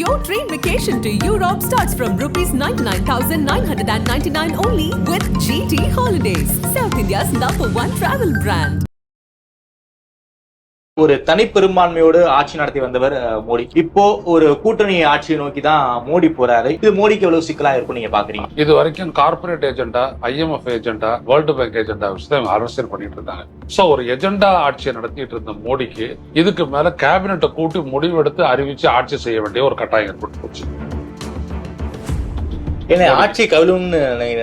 Your train vacation to Europe starts from rupees 99,999 only with GT Holidays, South India's number one travel brand. ஒரு தனிப்பெரும்பான்மையோடு ஆட்சி நடத்தி வந்தவர் மோடி. இப்போ ஒரு கூட்டணி ஆட்சியை நோக்கி தான் மோடி போறாரு. இது மோடிக்கு எவ்வளவு சிக்கலா இருக்கும் நீங்க பாக்குறீங்க? இது வரைக்கும் corporate agenda IMF agenda world bank agenda வச்சு தான் அரசியல் பண்ணிட்டு இருந்தாங்க. சோ ஒரு எஜெண்டா ஆட்சியை நடத்திட்டு இருந்த மோடிக்கு இதுக்கு மேல கேபினெட்டை கூட்டி முடிவெடுத்து அறிவிச்சு ஆட்சி செய்ய வேண்டிய ஒரு கட்டாயம் ஏற்பட்டு போச்சு. ஏன்னா ஆட்சி கவிழும்னு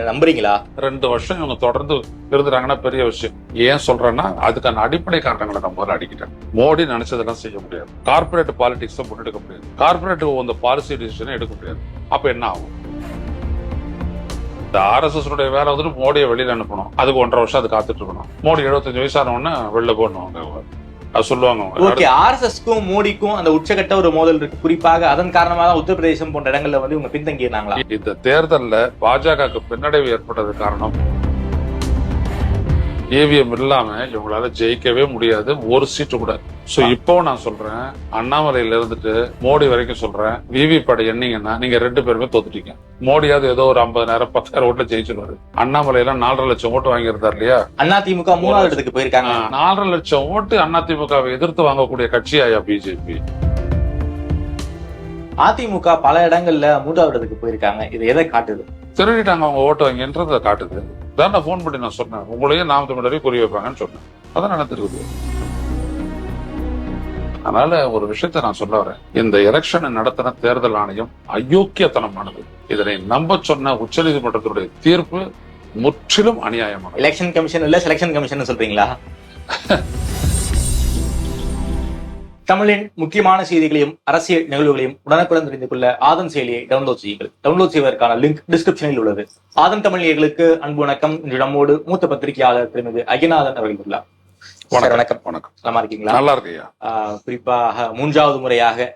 நம்புறீங்களா? ரெண்டு வருஷம் இவங்க தொடர்ந்து இருந்துட்டாங்கன்னா பெரிய விஷயம். ஏன் சொல்றேன்னா அதுக்கான அடிப்படை காரணங்களை நான் முதல்ல அடிக்கிட்டேன். மோடி நினைச்சதெல்லாம் செய்ய முடியாது. கார்ப்பரேட் பாலிடிக்ஸ் முன்னெடுக்க முடியாது. கார்ப்பரேட் அந்த பாலிசி டிசிஷனை எடுக்க முடியாது. அப்ப என்ன ஆகும்? இந்த ஆர்எஸ்எஸ் உடைய வேலை வந்துட்டு மோடியை வெளியில அனுப்பணும். அதுக்கு ஒன்றரை வருஷம் அது காத்துட்டு இருக்கணும். மோடி எழுபத்தஞ்சு வயசான உடனே வெளில போடணும் அது சொல்லுவாங்க. ஓகே ஆர்எஸ்எஸ்க்கும் மோடிக்கும் அந்த உச்சகட்ட ஒரு மோதல் இருக்கு குறிப்பாக அதன் காரணமாக தான் உத்தரப்பிரதேசம் போன்ற இடங்கள்ல வந்து இவங்க பின்தங்கியிருந்தாங்களா இந்த தேர்தல்ல பாஜகவுக்கு பின்னடைவு ஏற்பட்டது காரணம் ஏவிஎம் இல்லாம இவங்களால ஜெயிக்கவே முடியாது. ஒரு சீட்டு கூட. சோ இப்போ நான் சொல்றேன் அண்ணாமலையில இருந்துட்டு மோடி வரைக்கும் சொல்றேன் விவி படை எண்ணீங்கன்னா நீங்க ரெண்டு பேருமே தோத்துட்டீங்க. மோடியாவது ஏதோ ஒரு ஐம்பதாயிரம் பத்தாயிரம் ஓட்டுல ஜெயிச்சிருவாரு. அண்ணாமலை எல்லாம் நாலரை லட்சம் ஓட்டு வாங்கியிருந்தார் இல்லையா? அதிமுக மூணாவது இடத்துக்கு போயிருக்காங்க. நாலரை லட்சம் ஓட்டு அதிமுகவை எதிர்த்து வாங்கக்கூடிய கட்சியாயா பிஜேபி அதிமுக பல இடங்கள்ல மூன்றாவது இடத்துக்கு போயிருக்காங்க. இது எதை காட்டுது? திருடிட்டாங்க அவங்க ஓட்டு வாங்கின்றத காட்டுது. தான் நான் ஃபோன் பண்ணி நான் சொன்னேன். உங்களையும் நாம் தமிழரையும் குறி வைப்பாங்கன்னு சொன்னேன். அதான் நடந்திருக்குது. அதனால ஒரு விஷயத்தை நான் சொல்ல வரேன். இந்த எலெக்ஷனை நடத்தின தேர்தல் ஆணையம் அயோக்கியத்தனமானது. இதனை நம்ப சொன்ன உச்சநீதிமன்றத்தினுடைய தீர்ப்பு முற்றிலும் அநியாயமானது. எலெக்ஷன் கமிஷன் இல்ல செலெக்ஷன் கமிஷன் சொல்றீங்களா? தமிழின் முக்கியமான செய்திகளையும் அரசியல் நிகழ்வுகளையும் உடனுக்குடன் தெரிந்து கொள்ள ஆதன் செயலியை டவுன்லோட் செய்யுங்கள். டவுன்லோட் செய்வதற்கான லிங்க் டிஸ்கிரிப்ஷனில் உள்ளது. ஆதன் தமிழ் நேயர்களுக்கு அன்பு வணக்கம். இன்று நம்மோடு மூத்த பத்திரிகையாளர் திருமதி அகிநாதன் அவர்கள் உள்ளார். வணக்கம். வணக்கம். நல்லா இருக்கீங்களா? நல்லா இருக்கையா? குறிப்பாக மூன்றாவது முறையாக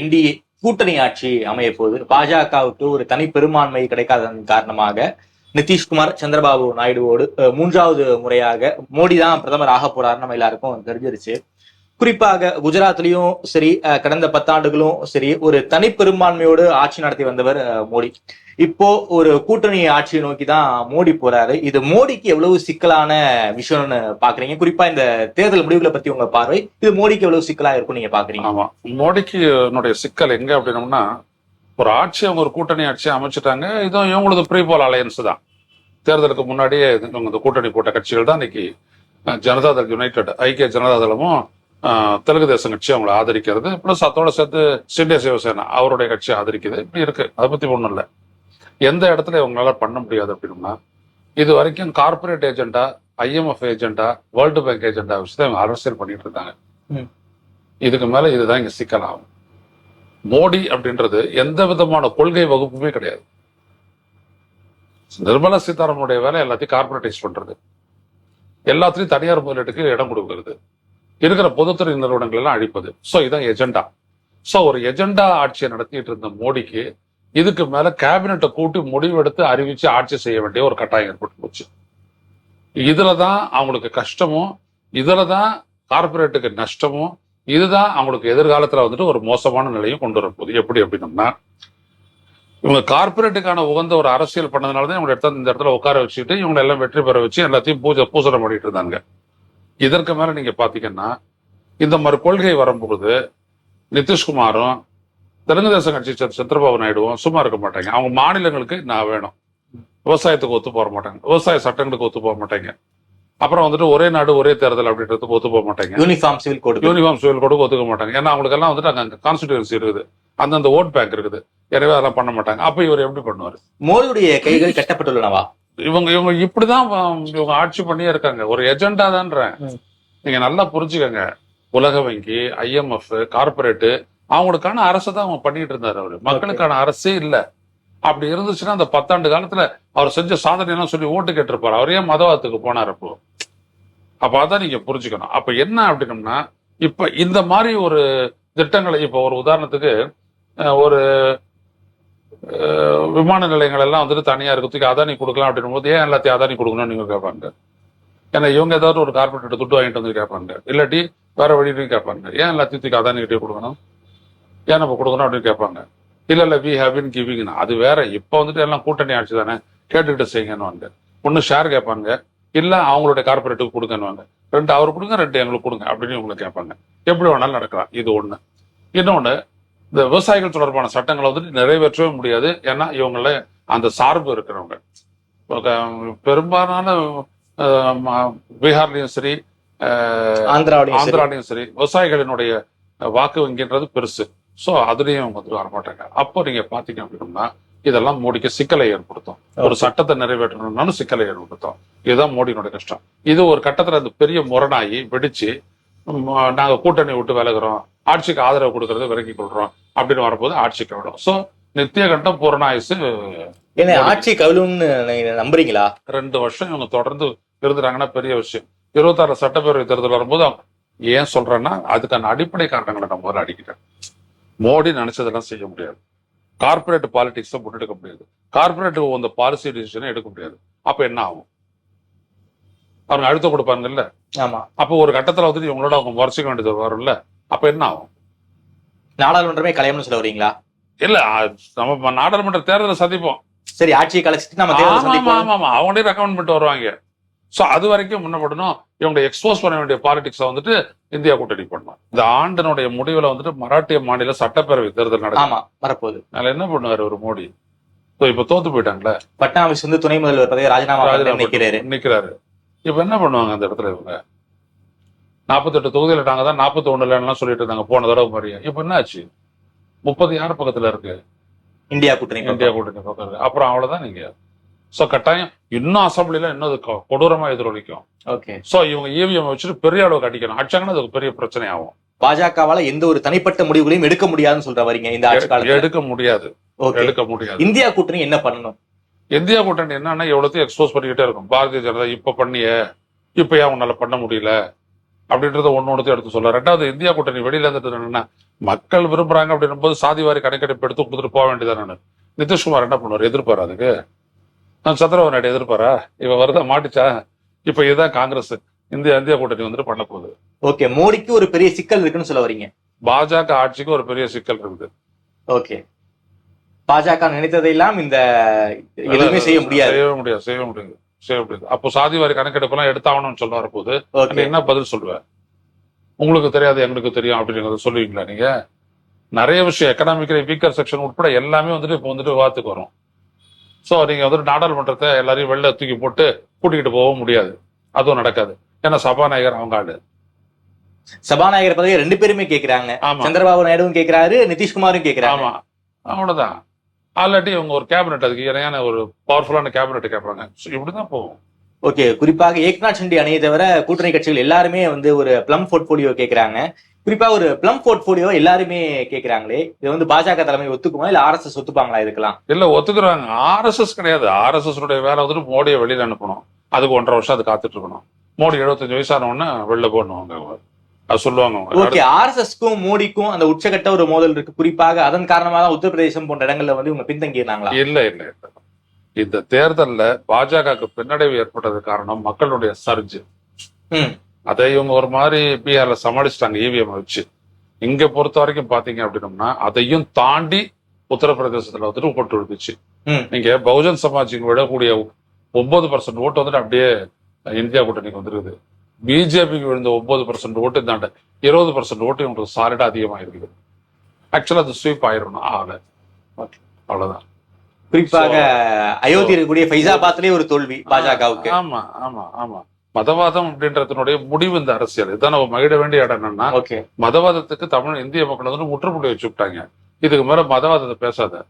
என்டிஏ கூட்டணி ஆட்சி அமைய போது பாஜகவுக்கு ஒரு தனி பெரும்பான்மை கிடைக்காததன் காரணமாக நிதிஷ்குமார் சந்திரபாபு நாயுடுவோடு மூன்றாவது முறையாக மோடி தான் பிரதமர் ஆக போறாருன்னு நம்ம எல்லாருக்கும் தெரிஞ்சிருச்சு. குறிப்பாக குஜராத்லயும் சரி அஹ், கடந்த பத்தாண்டுகளும் சரி ஒரு தனி பெரும்பான்மையோடு ஆட்சி நடத்தி வந்தவர் மோடி. இப்போ ஒரு கூட்டணி ஆட்சியை நோக்கி தான் மோடி போறாரு. இது மோடிக்கு எவ்வளவு சிக்கலான விஷயம்னு பாக்குறீங்க? குறிப்பா இந்த தேர்தல் முடிவுகளை பத்தி உங்க பார்வை இது மோடிக்கு எவ்வளவு சிக்கலா இருக்கும் நீங்க பாக்குறீங்க? ஆமா. மோடிக்கு என்னுடைய சிக்கல் எங்க அப்படின்னம்னா ஒரு ஆட்சி அவங்க ஒரு கூட்டணி ஆட்சி அமைச்சிட்டாங்க. இதுவும் இவங்களது ப்ரீபோல் அலையன்ஸ் தான். தேர்தலுக்கு முன்னாடியே இவங்க இந்த கூட்டணி போட்ட கட்சிகள் தான் இன்னைக்கு ஜனதாதள் யுனைடெட் ஐக்கிய ஜனதாதளமும் தெலுங்கு தேசம் கட்சி அவங்களை ஆதரிக்கிறது. பிளஸ் அதோட சேர்த்து சிண்டியா சிவசேனா அவருடைய கட்சி ஆதரிக்குது. இப்படி இருக்கு. அதை பத்தி ஒண்ணும் இல்லை. எந்த இடத்துல இவங்களால பண்ண முடியாது அப்படின்னா இது வரைக்கும் corporate agenda IMF agenda world bank agenda வச்சு தான் இவங்க அரசியல் பண்ணிட்டு இருந்தாங்க. இதுக்கு மேல இதுதான் இங்க சிக்கலாகும் மோடி அப்படின்றது எந்த விதமான கொள்கை வகுப்புமே கிடையாது. நிர்மலா சீதாராமனுடைய வேலை எல்லாத்தையும் கார்பரேட்டைஸ் பண்றது. எல்லாத்துலயும் தனியார் முதலீட்டுக்கு இடம் கொடுக்கிறது. இருக்கிற பொதுத்துறை நிறுவனங்கள் எல்லாம் அழிப்பது. ஸோ இதான் எஜெண்டா ஸோ ஒரு எஜெண்டா ஆட்சியை நடத்திட்டு இருந்த மோடிக்கு இதுக்கு மேல கேபினெட்டை கூட்டி முடிவெடுத்து அறிவிச்சு ஆட்சி செய்ய வேண்டிய ஒரு கட்டாயம் ஏற்பட்டு போச்சு. இதுலதான் அவங்களுக்கு கஷ்டமும் இதுலதான் கார்பரேட்டுக்கு நஷ்டமும் இதுதான் அவங்களுக்கு எதிர்காலத்துல வந்துட்டு ஒரு மோசமான நிலையும் கொண்டு வரப்போகுது எப்படி அப்படின்னம்னா இவங்க கார்பரேட்டுக்கான உகந்த ஒரு அரசியல் பண்ணதுனால தான் இவங்க எடுத்து இந்த இடத்துல உட்கார வச்சுட்டு இவங்க எல்லாம் வெற்றி பெற வச்சு எல்லாத்தையும் பூஜை பூசணம் பண்ணிட்டு இருந்தாங்க. இதற்கு மேல நீங்க பாத்தீங்கன்னா இந்த மாதிரி கொள்கை வரும்போது நிதிஷ்குமாரும் தெலுங்கு தேசம் கட்சி சந்திர- சந்திரபாபு நாயுடுவும் சும்மா இருக்க மாட்டாங்க. அவங்க மாநிலங்களுக்கு நான் வேணும். விவசாயத்துக்கு ஒத்து போக மாட்டாங்க. விவசாய சட்டங்களுக்கு ஒத்து போக மாட்டாங்க. அப்புறம் வந்துட்டு ஒரே நாடு ஒரே தேர்தல் அப்படின்றதுக்கு ஒத்து போக மாட்டாங்க. Uniform civil code uniform civil கூட ஒத்துக்க மாட்டாங்க. ஏன்னா அவங்களுக்கு எல்லாம் வந்துட்டு அங்க கான்ஸ்டிடியூன்சி இருக்குது. அந்தந்த ஓட் பேங்க் இருக்குது. எனவே அதெல்லாம் பண்ண மாட்டாங்க. அப்ப இவர் எப்படி பண்ணுவாரு? மோடியுடைய கைகள் கட்டப்பட்டுள்ளனவா? இவங்க இவங்க இப்படிதான் இவங்க ஆட்சி பண்ணியே இருக்காங்க. ஒரு எஜெண்டா தான்றேன். நீங்க நல்லா புரிஞ்சுக்கங்க. உலக வங்கி ஐஎம்எஃப் கார்பரேட் அவங்களுக்கான அரசை தான் அவங்க பண்ணிட்டு இருந்தாரு அவரு. மக்களுக்கான அரசே இல்ல. அப்படி இருந்துச்சுன்னா அந்த பத்தாண்டு காலத்துல அவர் செஞ்ச சாதனை எல்லாம் சொல்லி ஓட்டு கேட்டிருப்பாரு. அவர் மதவாதத்துக்கு போனார் அப்போ? அப்ப அதான் நீங்க புரிஞ்சுக்கணும். அப்ப என்ன அப்படின்னம்னா இப்ப இந்த மாதிரி ஒரு திட்டங்களை இப்ப ஒரு உதாரணத்துக்கு ஒரு விமான நிலையங்கள் எல்லாம் வந்துட்டு தனியாக இருக்கிறதுக்கு அதானி கொடுக்கலாம் அப்படின்னும் போது ஏன் எல்லாத்தையும் அதானி கொடுக்கணும்னு நீங்க கேட்பாங்க ஏன்னா இவங்க ஏதாவது ஒரு கார்பரேட் துட்டு வாங்கிட்டு வந்து கேட்பாங்க இல்லாட்டி வேற வழியிலையும் கேட்பாங்க ஏன் எல்லாத்தையும் தூக்கி அதானி கிட்டே கொடுக்கணும்? ஏன் நம்ம கொடுக்கணும்? அப்படின்னு கேட்பாங்க இல்ல இல்ல வி ஹேவ் பின் கிவிங்னா அது வேற. இப்ப வந்துட்டு எல்லாம் கூட்டணி ஆட்சி தானே. கேட்டுக்கிட்டு செய்யுங்கன்னு ஒண்ணு ஷேர் கேட்பாங்க இல்ல அவங்களுடைய கார்பரேட்டுக்கு கொடுங்கன்னு ரெண்டு அவர் கொடுங்க ரெண்டு எங்களுக்கு கொடுங்க அப்படின்னு இவங்களை கேட்பாங்க எப்படி வேணாலும் நடக்கலாம். இது ஒண்ணு. இன்னொன்னு இந்த விவசாயிகள் தொடர்பான சட்டங்களை வந்துட்டு நிறைவேற்றவே முடியாது. ஏன்னா இவங்கள அந்த சார்பு இருக்கிறவங்க. பெரும்பாலான பீகார்லயும் சரி. ஆந்திராலையும் சரி விவசாயிகளினுடைய வாக்கு வங்கின்றது பெருசு. சோ அதுலயும் அவங்க வந்து வரமாட்டாங்க. அப்போ நீங்க பாத்தீங்க அப்படின்னா இதெல்லாம் மோடிக்கு சிக்கலை ஏற்படுத்தும். ஒரு சட்டத்தை நிறைவேற்றணும்னாலும் சிக்கலை ஏற்படுத்தும். இதுதான் மோடியினுடைய கஷ்டம். இது ஒரு கட்டத்துல அந்த பெரிய முரணாகி வெடிச்சு ம், நாங்க கூட்டணி விட்டு விலகுறோம். ஆட்சிக்கு ஆதரவு கொடுக்கறத விலக்கி கொள்றோம் அப்படின்னு வரும்போது ஆட்சிக்கு விடும் சோ நித்திய கண்டம் பூரணாயுசு ஏன்னா ஆட்சி கவிழும்னு நம்புறீங்களா? ரெண்டு வருஷம் இவங்க தொடர்ந்து இருந்துட்டாங்கன்னா பெரிய விஷயம். இருபத்தாறு சட்டப்பேரவை தேர்தல் வரும்போது ஏன் சொல்றேன்னா அதுக்கான அடிப்படை காரணங்களை நான் முதல்ல அடிக்கிறேன் மோடி நினைச்சதெல்லாம் செய்ய முடியாது. கார்பரேட் பாலிடிக்ஸை முன்னெடுக்க முடியாது. கார்பரேட் அந்த பாலிசி டிசிஷனை எடுக்க முடியாது. அப்ப என்ன ஆகும்? அவங்க அழுத்தம் கொடுப்பாங்கல்ல ஆமா. அப்போ ஒரு கட்டத்துல வந்துட்டு இவங்களோட அவங்க முறைச்சிக்க வேண்டியது வரும்ல? அப்ப என்ன ஆகும்? நாடாளுமன்றமே கலையம்னு சொல்ல வரீங்களா? இல்ல நம்ம நாடாளுமன்ற தேர்தலை சந்திப்போம். சரி ஆட்சியை கலைச்சிட்டு நம்ம ஆமா ஆமா ஆமா. ஆமா அவங்களே ரெக்கமெண்ட் பண்ணிட்டு வருவாங்க. சோ அது வரைக்கும் முன்னப்படணும் இவங்க எக்ஸ்போஸ் பண்ண வேண்டிய பாலிடிக்ஸை வந்துட்டு இந்தியா கூட்டணி பண்ணணும் இந்த ஆண்டினுடைய முடிவுல வந்துட்டு மராட்டிய மாநில சட்டப்பேரவை தேர்தல் நடக்கும் ஆமா வரப்போகுது. அதுல என்ன பண்ணுவாரு ஒரு மோடி? So, இப்ப தோத்து போயிட்டாங்களே? பட்னாவிஸ் வந்து துணை முதல்வர் பதவி ராஜினாமா பண்ணிட்டு நிக்கிறாரு இப்ப என்ன பண்ணுவாங்க அந்த இடத்துல இவங்க? நாற்பத்தெட்டு தொகுதியில நாங்க தான் நாற்பத்தி ஒண்ணுல எல்லாம் சொல்லிட்டு இருந்தாங்க போன தடவை மாதிரியா இப்ப என்ன ஆச்சு முப்பது யார் பக்கத்துல இருக்கு? இந்தியா கூட்டணி இந்தியா கூட்டணி பக்கம் இருக்கு. அப்புறம் அவ்வளவுதான் நீங்க. சோ கட்டாயம் இன்னும் அசம்பிளில இன்னும் அது கொ- கொடூரமா எதிரொலிக்கும். ஓகே சோ இவங்க இவிஎம் வச்சுட்டு பெரிய அளவுக்கு அடிக்கணும். அடிச்சாங்கன்னா அது பெரிய பிரச்சனை ஆகும் பாஜகவால எந்த ஒரு தனிப்பட்ட முடிவுகளையும் எடுக்க முடியாதுன்னு சொல்ற வரீங்க இந்த ஆட்சி எடுக்க முடியாது. எடுக்க முடியாது. இந்தியா கூட்டணி என்ன பண்ணணும்? இந்தியா கூட்டணி என்னன்னா எவ்வளவுத்தையும் எக்ஸ்போஸ் பண்ணிக்கிட்டே இருக்கும். பாரதிய ஜனதா இப்ப பண்ணிய இப்ப ஏன் உன்னால பண்ண முடியல? அப்படின்றத ஒண்ணு ஒன்று எடுத்து சொல்ல ரெண்டாவது இந்தியா கூட்டணி வெளியில இருந்துட்டு என்னன்னா மக்கள் விரும்புறாங்க அப்படின்னும் போது சாதி வாரி கணக்கெடுப்பு எடுத்து கொடுத்துட்டு போக வேண்டியதானு நிதிஷ்குமார் என்ன பண்ணுவார்? எதிர்ப்பாரு அதுக்கு? நான் சந்திரபாபு நாயுடு எதிர்ப்பாரா? இவ வருதா? மாட்டுச்சா? இப்ப இதுதான் காங்கிரஸ். இந்தியா இந்தியா கூட்டணி வந்துட்டு பண்ண போகுது. ஓகே மோடிக்கு ஒரு பெரிய சிக்கல் இருக்குன்னு சொல்ல வரீங்க. பாஜக ஆட்சிக்கு ஒரு பெரிய சிக்கல் இருக்குது. ஓகே. பாஜக நினைத்ததையெல்லாம் இந்த எதுவுமே செய்ய முடியாது. செய்ய முடியாது செய்ய முடியாது செய்ய முடியாது. அப்போ சாதி வாரி கணக்கெடுப்பெல்லாம் எடுத்தாகணும்னு சொல்ல வரப்போது என்ன பதில் சொல்லுவ? உங்களுக்கு தெரியாது எங்களுக்கு தெரியும் அப்படிங்கிறத சொல்லுவீங்களா நீங்க? நிறைய விஷயம் எக்கனாமிக்கலி வீக்கர் செக்ஷன் உட்பட எல்லாமே வந்துட்டு இப்போ வந்துட்டு விவாதத்துக்கு வரும். சோ நீங்க வந்துட்டு நாடாளுமன்றத்தை எல்லாரையும் வெளில தூக்கி போட்டு கூட்டிக்கிட்டு போக முடியாது. அதுவும் நடக்காது. ஏன்னா சபாநாயகர் அவங்க ஆளு. சபாநாயகர் பதவி ரெண்டு பேருமே கேக்குறாங்க. ஆமா. சந்திரபாபு நாயுடுவும் கேக்குறாரு நிதிஷ்குமாரும் கேக்குறாங்க. ஆமா. அவ்வளவுதான். ஆல்ரெடி இவங்க ஒரு கேபினெட் அதுக்கு இணையான ஒரு பவர்ஃபுல்லான கேபினெட் கேட்பாங்க. So, இப்படிதான் போகும். ஓகே குறிப்பாக ஏக்நாத் ஷிண்டே அணியை தவிர கூட்டணி கட்சிகள் எல்லாருமே வந்து ஒரு பிளம் போர்ட்போலியோ கேக்குறாங்க. குறிப்பா ஒரு பிளம் போர்ட்போலியோ எல்லாருமே கேக்குறாங்களே. இது வந்து பாஜக தலைமை ஒத்துக்குமா இல்ல ஆர்எஸ்எஸ் ஒத்துப்பாங்களா இருக்கலாம்? இல்ல ஒத்துக்குறாங்க. ஆர்எஸ்எஸ் கிடையாது. ஆர்எஸ்எஸ் உடைய வேலை வந்துட்டு மோடியை வெளியில அனுப்பணும். அதுக்கு ஒன்றரை வருஷம் அது காத்துட்டு இருக்கணும். மோடி எழுபத்தஞ்சு வயசான உடனே வெளில போடணும் அவங்க. சொல்லுவாங்க ஓகே ஆர்எஸ்எஸ்க்கும் மோடிக்கும் அந்த உச்சகட்ட ஒரு மோதல் இருக்கு. குறிப்பாக அதன் காரணமாக தான் உத்தரப்பிரதேசம் போன்ற இடங்கள்ல வந்து இவங்க பின்தங்கியிருந்தாங்களா? இல்ல இல்ல இல்ல. இந்த தேர்தல்ல பாஜகவுக்கு பின்னடைவு ஏற்பட்டது காரணம் மக்களுடைய சர்ஜ். அதை இவங்க ஒரு மாதிரி பீகார்ல சமாளிச்சிட்டாங்க இவிஎம் வச்சு. இங்க பொறுத்த வரைக்கும் பாத்தீங்க அப்படின்னம்னா அதையும் தாண்டி உத்தரப்பிரதேசத்துல வந்துட்டு ஓட்டு விழுந்துச்சு. நீங்க பகுஜன் சமாஜிக்கு விடக்கூடிய ஒன்பது பர்சன்ட் ஓட்டு வந்துட்டு அப்படியே இந்தியா கூட்டணிக்கு வந்துருக்குது. பிஜேபிக்கு விழுந்த ஒன்பது பர்சன்ட் ஓட்டு தாண்ட இருபது பர்சன்ட் ஓட்டு இவங்களுக்கு சாலிடா அதிகமா இருக்குது ஆக்சுவலா அது ஸ்வீப் ஆயிரணும் ஆகல. அவ்வளவுதான். குறிப்பாக அயோத்தி இருக்கக்கூடிய ஃபைசாபாத்லயே ஒரு தோல்வி பாஜகவுக்கு. ஆமா ஆமா ஆமா. மதவாதம் அப்படின்றதுனுடைய முடிவு இந்த அரசியல். இதான் நம்ம மகிழ வேண்டிய இடம் என்னன்னா மதவாதத்துக்கு தமிழ் இந்திய மக்கள் வந்து முற்றுப்புள்ளி வச்சு விட்டாங்க. இதுக்கு மேல மதவாதத்தை பேசாத.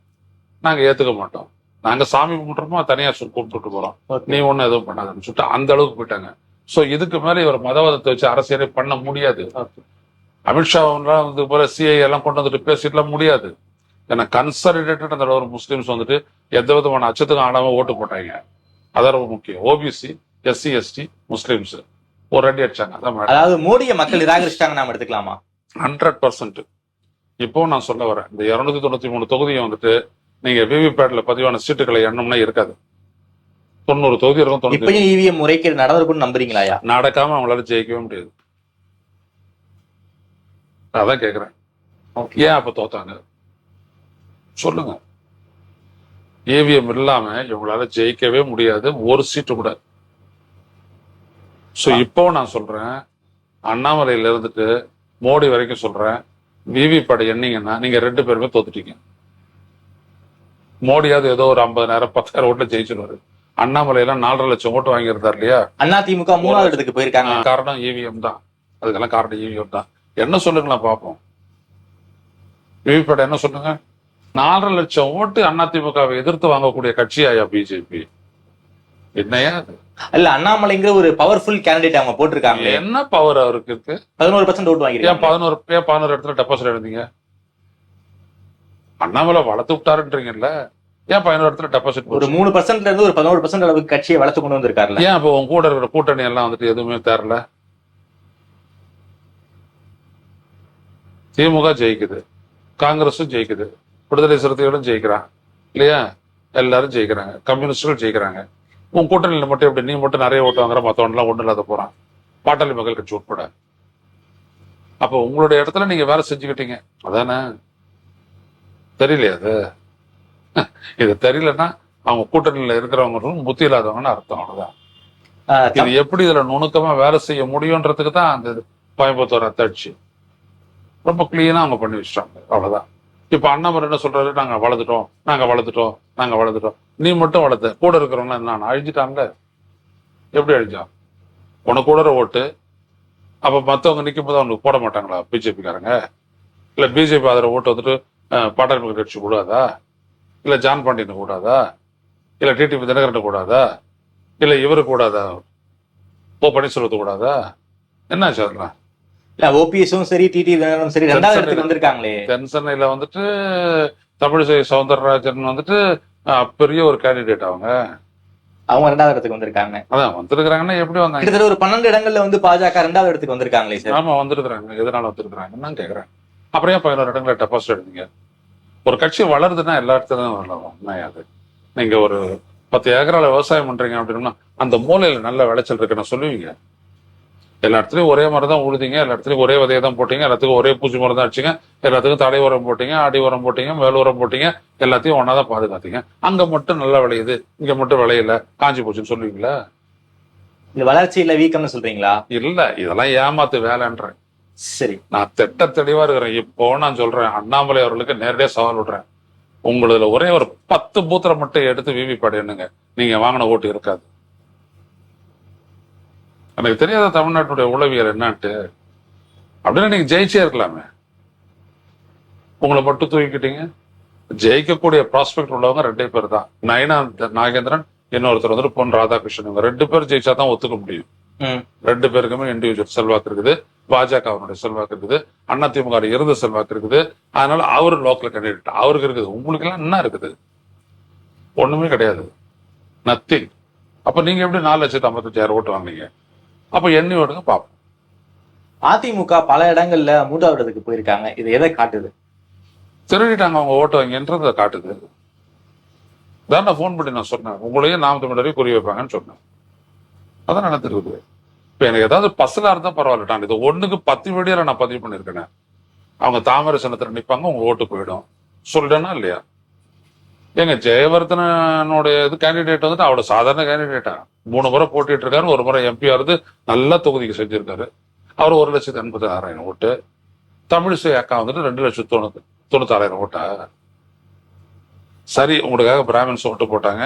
நாங்க ஏத்துக்க மாட்டோம். நாங்க சாமி கும்பிட்டுறோமோ தனியா சொல் கூப்பிட்டு போறோம். நீ ஓகே ஒண்ணும் எதுவும் பண்ணாதன்னு சொல்லிட்டு அந்த அளவுக்கு போயிட்டாங்க. சோ இதுக்கு மேல இவர் மதவாதத்தை வச்சு அரசியலே பண்ண முடியாது. அமித்ஷா எல்லாம் வந்து போல சிஐ எல்லாம் கொண்டு வந்துட்டு பேசிட்டுலாம் முடியாது. ஏன்னா கன்சல்டேட்டட் அந்த ஒரு முஸ்லிம்ஸ் வந்துட்டு எந்த விதமான அச்சத்துக்கும் ஆடாம ஓட்டு போட்டாங்க. அதான் ரொம்ப முக்கியம். OBC SC ST Muslims. ஒரு ரெடி அடிச்சாங்க. அதான் மேடம். அதாவது மோடியை மக்கள் நிராகரிச்சிட்டாங்க நாம எடுத்துக்கலாமா? ஹண்ட்ரட் பர்சன்ட் இப்போ நான் சொல்ல வரேன். இந்த இருநூத்தி தொண்ணூத்தி மூணு தொகுதியை வந்துட்டு நீங்க விவிபேட்ல பதிவான சீட்டுகளை எண்ணம்னா இருக்காது. தொண்ணூறு தொகுதி இருக்கும் இப்பயும் இவிஎம் முறைகேடு நடந்திருக்கும்னு நம்புறீங்களாயா? நடக்காம அவங்களால ஜெயிக்கவே முடியாது. அதான் கேக்குறேன். ஏன் அப்ப தோத்தாங்க? சொல்லுங்க. ஏவிஎம் இல்லாம இவங்களால ஜெயிக்கவே முடியாது. ஒரு சீட்டு கூட. சோ இப்போ நான் சொல்றேன். அண்ணாமலையில இருந்துட்டு மோடி வரைக்கும் சொல்றேன். விவி படை எண்ணீங்கன்னா நீங்க ரெண்டு பேருமே தோத்துட்டீங்க. மோடியாவது ஏதோ ஒரு ஐம்பதாயிரம் பத்தாயிரம் ஓட்டுல ஜெயிச்சிருவாரு. அண்ணாமலை எல்லாம் நாலரை லட்சம் ஓட்டு வாங்கியிருந்தார் இல்லையா? அதிமுக மூணாவது இடத்துக்கு போயிருக்காங்க. காரணம் இவிஎம் தான். அதுக்கெல்லாம் காரணம் இவிஎம் தான். என்ன சொல்லுங்களா பார்ப்போம். விவிபேட் என்ன சொல்லுங்க? நாலரை லட்சம் ஓட்டு அதிமுகவை எதிர்த்து வாங்கக்கூடிய கட்சியாயா பிஜேபி என்னையா? இல்ல அண்ணாமலைங்கிற ஒரு பவர்ஃபுல் கேண்டிடேட் அவங்க போட்டிருக்காங்க என்ன பவர் அவருக்கு இருக்கு? பதினோரு பர்சன்ட் ஓட்டு வாங்கிருக்காங்க பதினோரு பதினோரு இடத்துல டெபாசிட் எழுந்தீங்க அண்ணாமலை வளர்த்து விட்டாருன்றீங்கல்ல? ஏன் பதினோரு இடத்துல டெபாசிட் ஒரு மூணு பர்சன்ட்ல இருந்து ஒரு பதினோரு பர்சன்ட் அளவுக்கு கட்சியை வளர்த்து கொண்டு வந்திருக்காருல்ல. ஏன் அப்போ உங்க கூட இருக்கிற கூட்டணி எல்லாம் வந்துட்டு எதுவுமே தரல திமுக ஜெயிக்குது. காங்கிரஸும் ஜெயிக்குது. விடுதலை சிறுத்தைகளும் ஜெயிக்கிறான் இல்லையா? எல்லாரும் ஜெயிக்கிறாங்க. கம்யூனிஸ்டுகள் ஜெயிக்கிறாங்க. உன் கூட்டணியில மட்டும் எப்படி? நீ மட்டும் நிறைய ஓட்டு வாங்குற மத்தவன்லாம் ஒண்ணு இல்லாத போறான். பாட்டாளி மக்கள் கட்சி உட்பட. அப்போ உங்களுடைய இடத்துல நீங்க வேலை செஞ்சுக்கிட்டீங்க. அதானே? தெரியலையா அது? இது தெரியலன்னா அவங்க கூட்டணியில இருக்கிறவங்களும் புத்தி இல்லாதவங்கன்னு அர்த்தம் அவ்வளவுதான். ஆஹ் இது எப்படி இதுல நுணுக்கமா வேலை செய்ய முடியுன்றதுக்கு தான் அந்த கோயம்புத்தூர் அத்தாட்சி. ரொம்ப கிளீனா அவங்க பண்ணி வச்சிட்டாங்க அவ்வளவுதான். இப்ப அண்ணாமலை என்ன சொல்றாரு? நாங்க வளர்ந்துட்டோம் நாங்க வளர்ந்துட்டோம் நாங்க வளர்ந்துட்டோம். நீ மட்டும் வளர்த்த கூட இருக்கிறவங்க என்ன அழிஞ்சிட்டாங்க. எப்படி அழிஞ்சான் உனக்கு கூட ஓட்டு அப்ப மத்தவங்க நிக்கும் போது அவனுக்கு போட மாட்டாங்களா? பிஜேபிக்காரங்க? இல்ல பிஜேபி ஆதரவு ஓட்டு வந்துட்டு பாட்டாளி கட்சி கூடாதா இல்ல ஜான் பாண்டியன் கூடாதா? இல்ல டிடிவி தினகரன் கூடாதா? இல்ல இவரு கூடாதா? ஓ பன்னீர்செல்வத்து கூடாதா? என்னாச்சு அதெல்லாம் இல்ல ஓபிஎஸும் சரி டிடி தினகரனும் சரி ரெண்டாவது இடத்துக்கு வந்திருக்காங்களே. தென் சென்னையில வந்துட்டு தமிழிசை சவுந்தரராஜன் வந்துட்டு பெரிய ஒரு கேண்டிடேட் அவங்க. அவங்க ரெண்டாவது இடத்துக்கு வந்திருக்காங்க. அதான் வந்திருக்கிறாங்கன்னா எப்படி வந்தாங்க? கிட்டத்தட்ட ஒரு பன்னெண்டு இடங்கள்ல வந்து பாஜக ரெண்டாவது இடத்துக்கு வந்திருக்காங்களே சார். ஆமா வந்திருக்கிறாங்க. எதனால வந்திருக்கிறாங்கன்னு நான் கேக்குறேன். அப்புறம் ஏன் பதினோரு இடங்களை டெபாசிட் எடுத்தீங்க? ஒரு கட்சி வளருதுன்னா எல்லா இடத்துலயும் வரலாம் உண்மையா அது. நீங்க ஒரு பத்து ஏக்கரால விவசாயம் பண்றீங்க அப்படின்னா அந்த மூலையில நல்ல விளைச்சல் இருக்குன்னு சொல்லுவீங்க. எல்லா இடத்துலயும் ஒரே மாதிரி தான் உழுதிங்க. எல்லா இடத்துலயும் ஒரே விதையை தான் போட்டீங்க. எல்லாத்துக்கும் ஒரே பூச்சி மரம் தான் அடிச்சீங்க. எல்லாத்துக்கும் தடை உரம் போட்டீங்க அடி உரம் போட்டீங்க மேல் உரம் போட்டீங்க. எல்லாத்தையும் ஒன்னா தான் பாதுகாத்தீங்க. அங்க மட்டும் நல்லா விளையுது. இங்க மட்டும் விளையல. காஞ்சி போச்சுன்னு சொல்லுவீங்களா? இந்த வளர்ச்சியில வீக்கம்னு சொல்றீங்களா? இல்ல. இதெல்லாம் ஏமாத்து வேலைன்றேன். சரி. நான் திட்ட தெளிவா இருக்கிறேன். இப்போ நான் சொல்றேன் அண்ணாமலை அவர்களுக்கு நேரடியா சவால் விடுறேன். உங்களதுல ஒரே ஒரு பத்து பூத்திர மட்டும் எடுத்து விவி படையணுங்க நீங்க வாங்கின ஓட்டு இருக்காது. எனக்கு தெரியாத தமிழ்நாட்டுடைய உளவியல் என்னன்ட்டு. அப்படின்னா நீங்க ஜெயிச்சே இருக்கலாமே. உங்களை மட்டும் தூக்கிக்கிட்டீங்க. ஜெயிக்கக்கூடிய ப்ராஸ்பெக்ட் உள்ளவங்க ரெண்டே பேர் தான். நயனா நாகேந்திரன் இன்னொருத்தர் வந்துட்டு பொன் ராதாகிருஷ்ணன். இவங்க ரெண்டு பேர் ஜெயிச்சா தான் ஒத்துக்க முடியும். ரெண்டு பேருக்குமே இண்டிவிஜுவல் செல்வாக்கு இருக்குது. பாஜக அவனுடைய செல்வாக்கு இருக்குது அதிமுக இருந்த செல்வாக்கு இருக்குது. அதனால அவர் லோக்கல் கேண்டிடேட் அவருக்கு இருக்குது. உங்களுக்கு எல்லாம் என்ன இருக்குது? ஒண்ணுமே கிடையாது. நத்திங் அப்ப நீங்க எப்படி நாலு லட்சத்து ஐம்பத்தஞ்சாயிரம் ஓட்டு வாங்குனீங்க? அப்ப எண்ணி ஓடுங்க பாப்போம் அதிமுக பல இடங்கள்ல மூன்றாவது இடத்துக்கு போயிருக்காங்க. இது எதை காட்டுது? திருடிட்டாங்க அவங்க ஓட்டு வாங்கின்றத காட்டுது. தான் நான் ஃபோன் பண்ணி நான் சொன்னேன். உங்களையும் நாம் தமிழரையும் குறி வைப்பாங்கன்னு சொன்னேன். அதான் நடந்துருக்குது. இப்போ எனக்கு ஏதாவது பசங்களாக இருந்தால் பரவாயில்ல நான் இது ஒன்றுக்கு பத்து வீடியோல நான் பதிவு பண்ணிருக்கேன். அவங்க தாமரை சின்னத்தில் நிற்பாங்க உங்க ஓட்டு போயிடும். சொல்லிட்டேனா இல்லையா? ஏங்க ஜெயவர்தனனுடைய இது கேண்டிடேட் வந்துட்டு அவரோட சாதாரண கேண்டிடேட்டா மூணு முறை போட்டிட்டு இருக்காரு ஒரு முறை எம்பி ஆறுது நல்ல தொகுதிக்கு செஞ்சிருக்காரு. அவர் ஒரு லட்சத்தி எண்பத்தி ஆறாயிரம் ஓட்டு. தமிழிசை அக்கா வந்துட்டு ரெண்டு லட்சத்தி தொண்ணூத்தி தொண்ணூத்தாறாயிரம் ஓட்டா? சரி உங்களுக்காக பிராமின்ஸ் ஓட்டு போட்டாங்க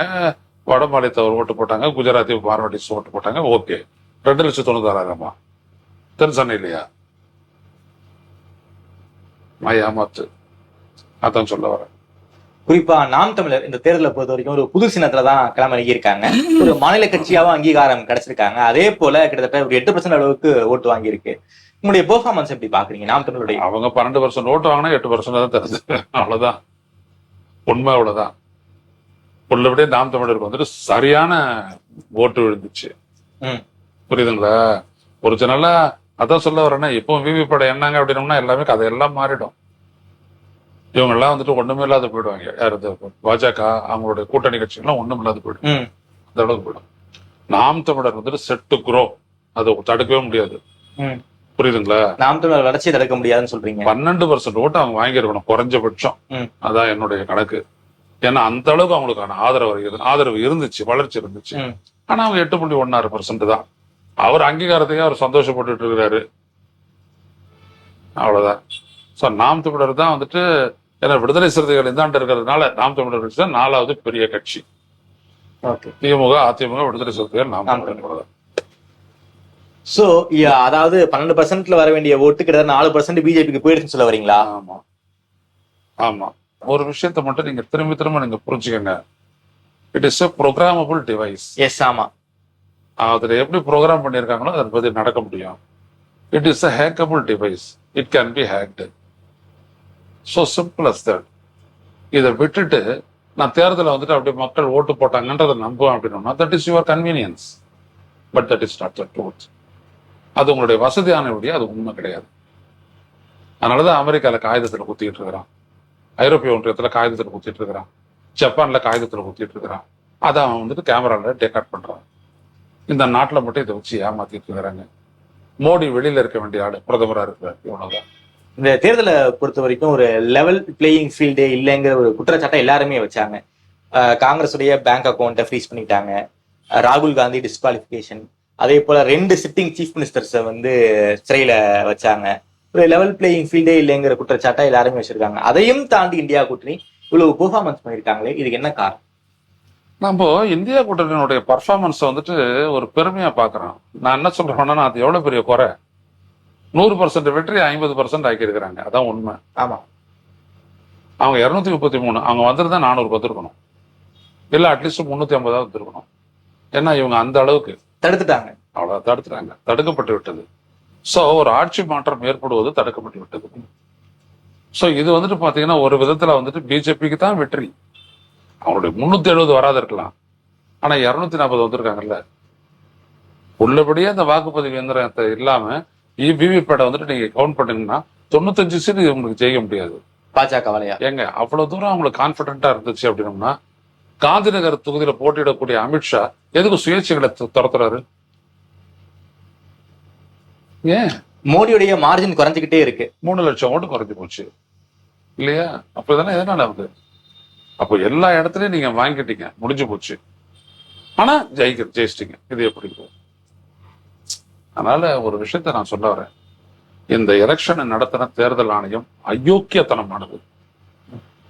வடமாநிலத்தவர் ஓட்டு போட்டாங்க குஜராத்தி பார்வடிஸ் ஓட்டு போட்டாங்க ஓகே. ரெண்டு லட்சத்தி தொண்ணூத்தாறாயிரமா? தென் சென்னை இல்லையா? நான் ஏமாத்து. அதான் சொல்ல வரேன். குறிப்பா நாம் தமிழர் இந்த தேர்தலை பொறுத்த வரைக்கும் ஒரு புது சின்னத்துல தான் களமிறங்கி இருக்காங்க ஒரு மாநில கட்சியாவும் அங்கீகாரம் கிடைச்சிருக்காங்க. அதே போல கிட்டத்தட்ட ஒரு எட்டு பர்சன்ட் அளவுக்கு ஓட்டு வாங்கியிருக்கு. உங்களுடைய பெர்ஃபார்மன்ஸ் எப்படி பாக்குறீங்க நாம் தமிழருடைய அவங்க பன்னெண்டு பர்சன்ட் ஓட்டு வாங்கினா எட்டு பர்சன்ட் தான் தருது அவ்வளவுதான். உண்மை அவ்வளவுதான். உள்ளபடியே நாம் தமிழருக்கு வந்துட்டு சரியான ஓட்டு விழுந்துச்சு. புரியுதுங்களா? ஒரிஜினலா அதான் சொல்ல வரேன்னா இப்போ விவி படம் என்னங்க அப்படின்னோம்னா எல்லாமே கதையெல்லாம் மாறிடும். இவங்க எல்லாம் வந்துட்டு ஒண்ணுமே இல்லாத போயிடுவாங்க. யார் பாஜக அவங்களுடைய கூட்டணி கட்சிகள்லாம் ஒண்ணும் இல்லாத போயிடும். அந்த அளவுக்கு போயிடும். நாம் தமிழர் வந்துட்டு செட்டு குரோ அதை தடுக்கவே முடியாது. புரியுதுங்களா? நாம் தமிழர் வளர்ச்சியை தடுக்க முடியாதுன்னு சொல்றீங்க. பன்னெண்டு பர்சன்ட் ஓட்டு அவங்க வாங்கியிருக்கணும் குறைஞ்சபட்சம். அதான் என்னுடைய கணக்கு. ஏன்னா அந்த அளவுக்கு அவங்களுக்கான ஆதரவு ஆதரவு இருந்துச்சு வளர்ச்சி இருந்துச்சு. ஆனா அவங்க எட்டு புள்ளி ஒன்னாறு பர்சன்ட் தான். அவர் அங்கீகாரத்தையே அவர் சந்தோஷப்பட்டுட்டு இருக்கிறாரு அவ்வளவுதான். சோ நாம் தமிழர் தான் வந்துட்டு ஏன்னா விடுதலை சிறுத்தைகள் இந்தாண்டு இருக்கிறதுனால நாம் தமிழர் கட்சி தான் நாலாவது பெரிய கட்சி. ஓகே. திமுக அதிமுக விடுதலை சிறுத்தைகள் நாம் தமிழர். சோ அதாவது பன்னெண்டு பர்சன்ட்ல வர வேண்டிய ஓட்டு கிட்டத்தட்ட நாலு பர்சன்ட் பிஜேபிக்கு போயிடுச்சுன்னு சொல்ல வரீங்களா? ஆமா. ஆமா. ஒரு விஷயத்தை மட்டும் நீங்க திரும்பி திரும்ப நீங்க புரிஞ்சுக்கங்க. It is a programmable device yes ஆமா. அதில் எப்படி ப்ரோக்ராம் பண்ணியிருக்காங்களோ அதை பற்றி நடக்க முடியும். It is a hackable device it can be hacked so simple as that இதை விட்டுட்டு நான் தேர்தலில் வந்துட்டு அப்படியே மக்கள் ஓட்டு போட்டாங்கன்றதை நம்புவேன் அப்படின்னா that is your convenience but that is not the truth அது உங்களுடைய வசதியானபடியே அது உண்மை கிடையாது. அதனாலதான் அமெரிக்காவில் காகிதத்தில் குத்திட்டு இருக்கிறான். ஐரோப்பிய ஒன்றியத்தில் காகிதத்தில் குத்திட்டு இருக்கிறான். ஜப்பானில் காகிதத்தில் குத்திட்டு இருக்கிறான். அதை அவன் வந்துட்டு கேமராவில் டெக்கார்ட் பண்ணுறான் இந்த நாட்டில் மட்டும் இதை வச்சு ஏமாத்திட்டு இருக்கிறாங்க மோடி வெளியில இருக்க வேண்டிய ஆளு பிரதமராக இருக்கிறார் இவ்வளவுதான் இந்த தேர்தலை பொறுத்த வரைக்கும் ஒரு லெவல் பிளேயிங் ஃபீல்டே இல்லைங்கிற ஒரு குற்றச்சாட்டை எல்லாருமே வச்சாங்க. காங்கிரஸுடைய பேங்க் அக்கௌண்ட்டை ஃப்ரீஸ் பண்ணிட்டாங்க. ராகுல் காந்தி டிஸ்குவாலிஃபிகேஷன் அதே போல ரெண்டு சிட்டிங் சீஃப் மினிஸ்டர்ஸை வந்து சிறையில வச்சாங்க. ஒரு லெவல் பிளேயிங் ஃபீல்டே இல்லைங்கிற குற்றச்சாட்டை எல்லாருமே வச்சிருக்காங்க. அதையும் தாண்டி இந்தியா கூட்டணி இவ்வளவு பெர்ஃபார்மன்ஸ் பண்ணியிருக்காங்களே இதுக்கு என்ன காரணம்? நம்ம இந்தியா கூட்டணியினுடைய பர்ஃபார்மன்ஸ் வந்துட்டு ஒரு பெருமையா பாக்குறோம். நான் என்ன சொல்றேன்னா அது எவ்வளவு பெரிய குறை? நூறு பர்சன்ட் வெற்றி ஐம்பது பர்சன்ட் ஆக்கியிருக்கிறாங்க. அதான் உண்மை. ஆமா. அவங்க இருநூத்தி முப்பத்தி மூணு அவங்க வந்திருந்தா நானூறு வந்திருக்கணும் இல்ல அட்லீஸ்ட் முன்னூத்தி ஐம்பதாவது வந்திருக்கணும். ஏன்னா இவங்க அந்த அளவுக்கு. தடுத்துட்டாங்க. அவ்வளவு தடுத்துறாங்க தடுக்கப்பட்டு விட்டது. சோ ஒரு ஆட்சி மாற்றம் ஏற்படுவது தடுக்கப்பட்டு விட்டது. சோ இது வந்துட்டு பாத்தீங்கன்னா ஒரு விதத்துல வந்துட்டு பிஜேபிக்கு தான் வெற்றி. அவங்களுடைய முன்னூத்தி எழுபது வராது இருக்கலாம். ஆனா இருநூத்தி நாற்பது வந்திருக்காங்கல்ல. உள்ளபடியே அந்த வாக்குப்பதிவு எந்திரத்தை இல்லாம விவிபேட்டை வந்துட்டு நீங்க கவுண்ட் பண்ணீங்கன்னா தொண்ணூத்தஞ்சு சீட்டு உங்களுக்கு ஜெயிக்க முடியாது. பாஜக வலையா ஏங்க அவ்வளவு தூரம் அவங்களுக்கு கான்பிடண்டா இருந்துச்சு அப்படின்னம்னா காந்திநகர் தொகுதியில போட்டியிடக்கூடிய அமித்ஷா எதுக்கு சுயேட்சைகளை துரத்துறாரு? ஏன்? மோடியுடைய மார்ஜின் குறைஞ்சுக்கிட்டே இருக்கு. மூணு லட்சம் ஓட்டு குறைஞ்சு போச்சு. இல்லையா? அப்ப இதெல்லாம் எதனால ஆகுது? அப்போ எல்லா இடத்துலயும் நீங்க வாங்கிட்டீங்க. முடிஞ்சு போச்சு. ஆனா ஜெயிக்க ஜெயிச்சிட்டீங்க. இது எப்படி? அதனால ஒரு விஷயத்த நான் சொல்ல வரேன். இந்த எலெக்ஷனை நடத்தின தேர்தல் ஆணையம் அயோக்கியத்தனமானது.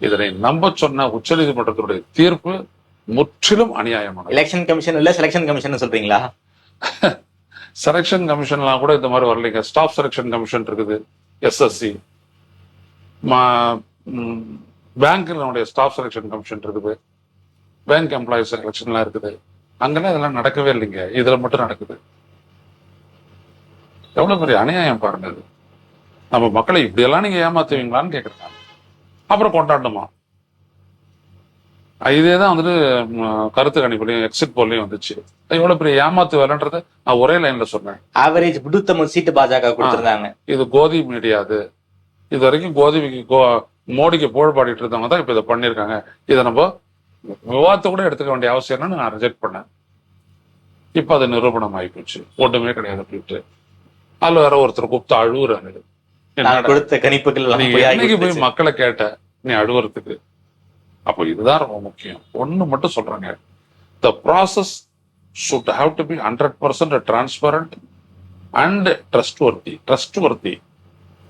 இதனை நம்ப சொன்ன உச்சநீதிமன்றத்தினுடைய தீர்ப்பு முற்றிலும் அநியாயமானது. எலெக்ஷன் கமிஷன் இல்ல செலெக்ஷன் கமிஷன் சொல்றீங்களா? செலெக்ஷன் கமிஷன்லாம் கூட இந்த மாதிரி வரலைங்க. ஸ்டாஃப் செலெக்ஷன் கமிஷன் இருக்குது. எஸ்எஸ்சி பேங்க்னுடைய ஸ்டாஃப் செலெக்ஷன் கமிஷன் இருக்குது. பேங்க் எம்ப்ளாயிஸ் செலெக்ஷன்லாம் இருக்குது. அங்கெல்லாம் இதெல்லாம் நடக்கவே இல்லைங்க. இதுல மட்டும் நடக்குது. எவ்வளவு பெரிய அநியாயம் பாருங்க இது. நம்ம மக்களை இப்படியெல்லாம் நீங்க ஏமாத்துவீங்களான்னு கேக்குறாங்க. அப்புறம் கொண்டாடணுமா? இதே தான் வந்துட்டு கருத்து கணிப்புலையும் எக்ஸிட் போல்லையும் வந்துச்சு. எவ்வளவு பெரிய ஏமாத்து வேலைன்றதை நான் ஒரே லைன்ல சொன்னேன். ஆவரேஜ் முன்னூத்தம்பது சீட்டு பாஜக கொடுத்திருந்தாங்க. இது கோதி மீடியா அது. இது வரைக்கும் கோதிக்கு கோ மோடிக்கு புகழ் பாடிட்டு இருந்தவங்க தான் இப்ப இதை பண்ணியிருக்காங்க. இதை நம்ம விவாதத்தை கூட எடுத்துக்க வேண்டிய அவசியம் இல்லைன்னு நான் ரிஜெக்ட் பண்ணேன். இப்ப அது நிரூபணம் ஆகி போச்சு ஒண்ணுமே கிடையாது அப்படின்ட்டு. அதுல வேற ஒருத்தர் கூப்பிட்டு என்னடா, கொடுத்த கணிப்புகள் போய். மக்களை கேட்ட? நீ அழுவுறதுக்கு. அப்போ இதுதான் ரொம்ப முக்கியம். ஒண்ணு மட்டும் சொல்றாங்க. The process should have to be hundred percent transparent and trustworthy trustworthy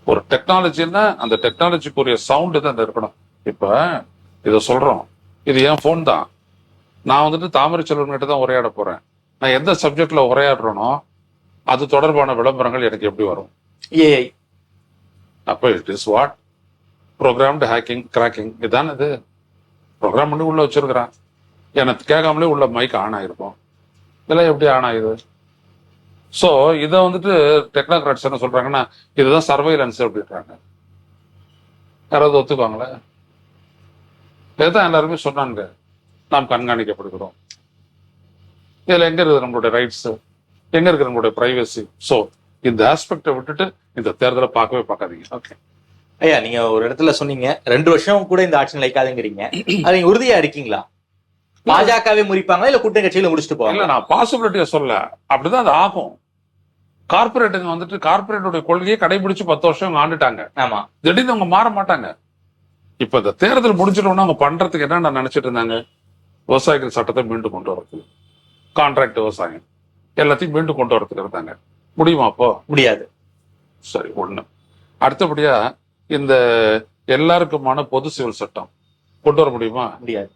ஒரு டெக்னாலஜின்னா அந்த டெக்னாலஜிக்குரிய சவுண்டு தான் இருக்கணும். இப்ப இதை சொல்றோம். இது என் ஃபோன் தான். நான் வந்துட்டு தாமரை செல்வன்கிட்ட தான் உரையாட போறேன். நான் எந்த சப்ஜெக்ட்ல உரையாடுறேனோ அது தொடர்பான விளம்பரங்கள் எனக்கு எப்படி வரும்? ஏஐ. அப்போ it is what programmed hacking cracking இதானே இது. ப்ரோக்ராம் பண்ணி உள்ள வச்சிருக்கிறான். எனக்கு கேட்காமலே உள்ள மைக் ஆன் ஆயிருக்கும். இதெல்லாம் எப்படி ஆன் ஆகுது? ஸோ இதை வந்துட்டு டெக்னோக்ராட்ஸ் என்ன சொல்றாங்கன்னா இதுதான் சர்வைலன்ஸ் அப்படின்றாங்க யாராவது ஒத்துக்குவாங்களே? இதுதான் எல்லாருமே சொன்னாங்க. நாம் கண்காணிக்கப்படுகிறோம். இதுல எங்க இருக்குது நம்மளுடைய ரைட்ஸ் எங்க இருக்கு நம்மளுடைய பிரைவசி ஸோ இந்த ஆஸ்பெக்டை விட்டுட்டு இந்த தேர்தலை பார்க்கவே பார்க்காதீங்க. ஓகே ஐயா நீங்க ஒரு இடத்துல சொன்னீங்க. ரெண்டு வருஷம் கூட இந்த ஆட்சி நிலைக்காதுங்கிறீங்க. அது நீங்க உறுதியா இருக்கீங்களா? பாஜகவே முறிப்பாங்களா? இல்ல கூட்டணி கட்சியில முடிச்சுட்டு இல்ல போவாங்க நான் பாசிபிலிட்டியை சொல்ல அப்படிதான் அது ஆகும். கார்பரேட்டுங்க வந்துட்டு கார்பரேட்டுடைய கொள்கையை கடைபிடிச்சு பத்து வருஷம் ஆண்டுட்டாங்க. ஆமா. திடீர்னு அவங்க மாற மாட்டாங்க. இப்ப இந்த தேர்தல் முடிஞ்சிட்டோம்னா அவங்க பண்றதுக்கு என்ன நினைச்சிட்டு இருந்தாங்க? விவசாயிகள் சட்டத்தை மீண்டும் கொண்டு வரது கான்ட்ராக்ட் விவசாயம். எல்லாத்தையும் மீண்டும் கொண்டு வரதுக்கு இருந்தாங்க. முடியுமா அப்போ? முடியாது. சரி ஒண்ணு. அடுத்தபடியா இந்த எல்லாருக்குமான பொது சிவில் சட்டம் கொண்டு வர முடியுமா? முடியாது.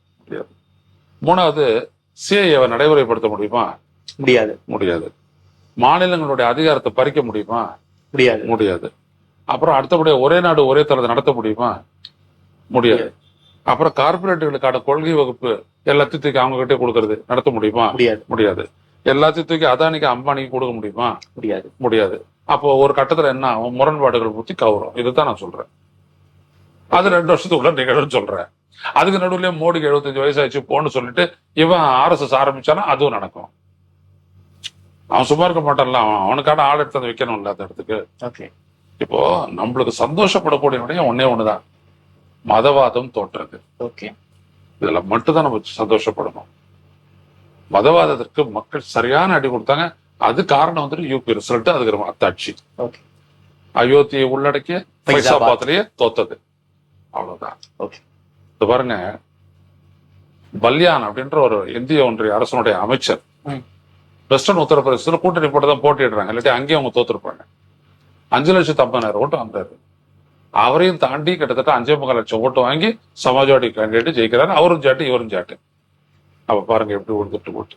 மூணாவது சிஐஏவை நடைமுறைப்படுத்த முடியுமா? முடியாது. முடியாது. மாநிலங்களுடைய அதிகாரத்தை பறிக்க முடியுமா? முடியாது. முடியாது. அப்புறம் அடுத்தபடியா ஒரே நாடு ஒரே தரத்தை நடத்த முடியுமா? முடியாது. அப்புறம் கார்பரேட்டுகளுக்கான கொள்கை வகுப்பு எல்லாத்தையும் தூக்கி அவங்க கிட்டே கொடுக்கறது நடத்த முடியுமா? முடியாது. முடியாது. எல்லாத்தையும் தூக்கி அதானிக்கு அம்பானிக்கு கொடுக்க முடியுமா? முடியாது. முடியாது. அப்போ ஒரு கட்டத்துல என்ன ஆகும்? முரண்பாடுகள் பத்தி கவரும். இதுதான் நான் சொல்றேன். அது ரெண்டு வருஷத்துக்குள்ள நிகழும் சொல்றேன். அதுக்கு நடுவுலயே மோடிக்கு எழுபத்தஞ்சு வயசு ஆயிடுச்சு போன்னு சொல்லிட்டு இவன் ஆர்எஸ்எஸ் ஆரம்பிச்சானா அதுவும் நடக்கும். அவன் சும்மா இருக்க மாட்டான்ல. அவன் அவனுக்கான ஆள் எடுத்து வந்து வைக்கணும்ல அந்த இடத்துக்கு. ஓகே. இப்போ நம்மளுக்கு சந்தோஷப்படக்கூடிய விடயம் ஒண்ணே ஒண்ணுதான். மதவாதம் தோற்றது. ஓகே. இதுல மட்டும்தான் நம்ம சந்தோஷப்படணும். மதவாதத்திற்கு மக்கள் சரியான அடி கொடுத்தாங்க. அது காரணம் வந்துட்டு யூபி ரிசல்ட் அதுக்கு அத்தாட்சி. ஓகே. அயோத்தியை உள்ளடக்கிய. பைசாபாத்லயே தோத்தது. அவ்வளவுதான். ஓகே. இது பாருங்க. பல்யான் அப்படின்ற ஒரு இந்திய ஒன்றிய அரசனுடைய அமைச்சர். வெஸ்டர்ன் உத்தரப்பிரதேசத்துல கூட்டணி போட்டு தான் போட்டிடுறாங்க இல்லாட்டி அங்கேயும் அவங்க தோத்துருப்பாங்க. அஞ்சு லட்சத்து ஐம்பதாயிரம் ஓட்டு வாங்குறாரு அவரையும் தாண்டி கிட்டத்தட்ட அஞ்சே முக்கால் லட்சம் ஓட்டு வாங்கி சமாஜ்வாடி கேண்டிடேட் ஜெயிக்கிறாரு. அவரும் ஜாட்டு இவரும் ஜாட்டு. அப்ப பாருங்க எப்படி கொடுத்துட்டு ஓட்டு.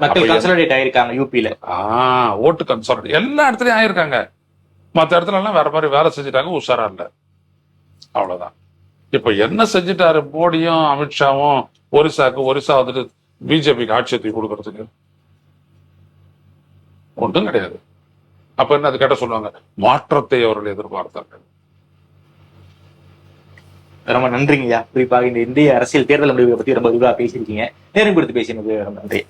மக்கள் அப்ப கன்சல்டேட் ஆயிருக்காங்க யூபியில ஆஹ் ஓட்டு கன்சால்ட் எல்லா இடத்துலயும் ஆயிருக்காங்க. மத்த இடத்துல எல்லாம் வேற மாதிரி வேலை செஞ்சுட்டாங்க. உஷாரா இல்ல. அவ்வளவுதான். இப்ப என்ன செஞ்சுட்டாரு மோடியும் அமித்ஷாவும் ஒரிசாக்கு ஒரிசா வந்துட்டு பிஜேபிக்கு ஆட்சியத்தை கொடுக்கறதுக்கு? ஒன்றும் கிடையாது. அப்ப என்ன அது கேட்ட சொல்லுவாங்க மாற்றத்தை அவர்கள் எதிர்பார்த்தார்கள். ரொம்ப நன்றிங்கய்யா. குறிப்பாக இந்த இந்திய அரசியல் தேர்தல் முடிவுகளை பத்தி ரொம்ப விரிவாக பேசியிருக்கீங்க. நேரம் கொடுத்து பேசினது ரொம்ப நன்றி.